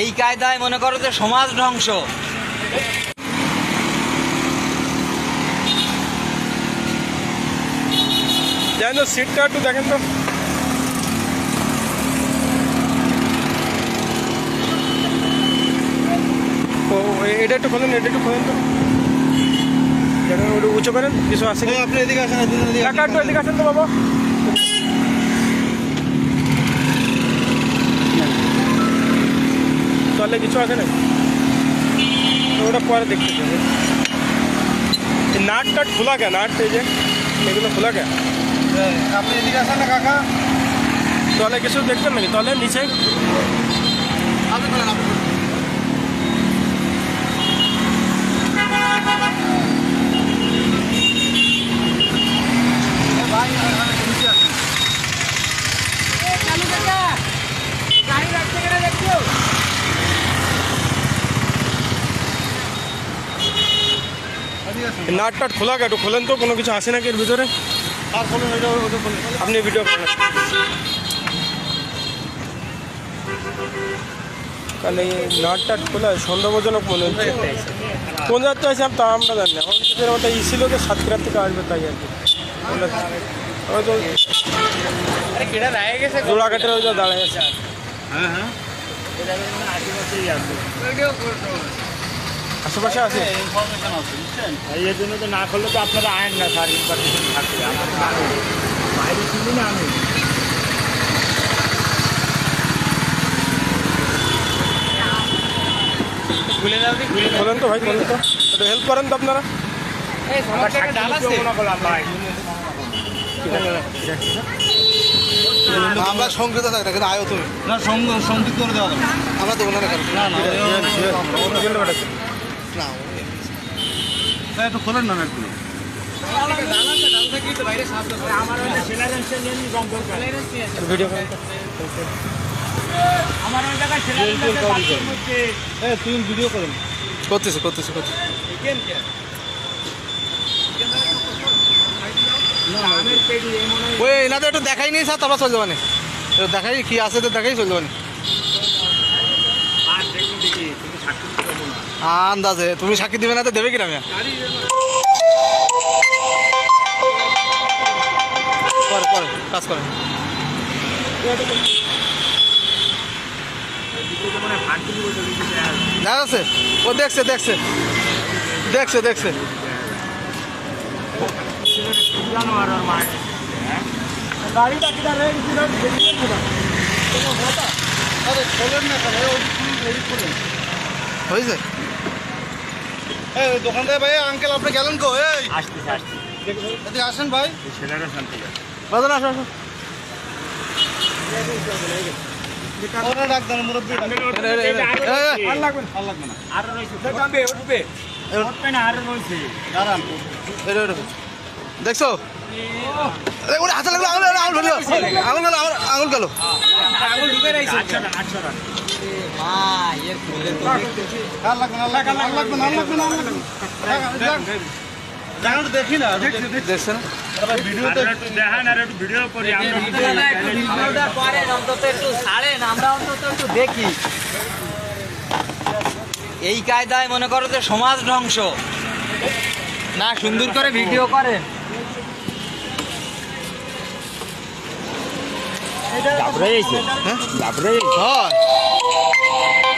এই কায়দায় মনে করো যে সমাজ ধ্বংস। তো সিটটা একটু দেখেন তো। ও এটা একটু খোলেন এটা একটু খোলেন তো। উঁচু করেন কিছু আসে আপনি এদিকে আসেন দুজন একটু এদিকে আসেন তো বাবা। তাহলে কিছু আছে না তো ওটা পরে দেখতে হবে এই নাট টাট খোলা কে নাট এই যে এগুলো খোলা কে আপনি এদিকে আসেন না কাকা তলে কিছু দেখবেন নাকি তলে নিচে আপনি বলেন আপনি বলেন। ভাই নিচে আসেন এদিকে আসেন নাট টাট খোলা একটু খোলেন তো কোনো কিছু আসে নাকি এর ভিতরে? আপনি ভিডিও করেন। কারণ এই নাট টাট খোলা সন্দেহজনক মনে হচ্ছে। কোন যাত্রা আছে তা আমরা জানি না। আমার কাছে ওটা ই ছিল যে সাতক্ষীরার থেকে আসবে তাই আর কি। আমরা হয়তো জোড়াঘাটের ওই যে দাঁড়ায় আছে। হ্যাঁ হ্যাঁ। আশেপাশে আছে ইনফরমেশন আছে? বুঝছেন? এর জন্য তো না করলে তো আপনারা আয়েন না স্যার ইনফরমেশন থাকবে আমার বাইরে ছিল না আমি। বলেন তো ভাই বলেন তো। একটু হেল্প করেন তো আপনারা। আমার সংযুক্ত থাকি না কিন্তু আয়ো তুমি। না সংযুক্ত করে দেওয়া যাবে। আমরা দেবো না না একটু খোলেন না একটু আমার ওই হ্যাঁ করতেছে করতেছে করতেছে। মনে হয় এনাদের একটু দেখাই নেই স্যার তারপর চলে যাবানি একটু দেখাই কি আছে তো দেখাই চলে যাবানি দেখি আন্দাজে তুমি সাক্ষী দিবে না তো দেবে কিনা পরে পরে কাজ করে মনে হয় যাচ্ছে ও দেখছে দেখছে দেখছে দেখছে গাড়িটা কিনা রেড কিনা আরে খোলেন না হয়েছে? এই দোকানদার ভাই আঙ্কেল আপনি গেলেন কো এই। আসতেছে আসতেছে। আসেন ভাই। ছেলেরা শান্তি আসো আসো। দেখছ? হাতে লাগল আঙুল আঙুল আঙুল গেল আঙুল গেল। আঙুল ঢুকে দেখি না দেখছেন করি দেখি এই কায়দায় মনে করো যে সমাজ ধ্বংস। না সুন্দর করে ভিডিও করেন। হ্যাঁ? ঘাবড়ে Thank you.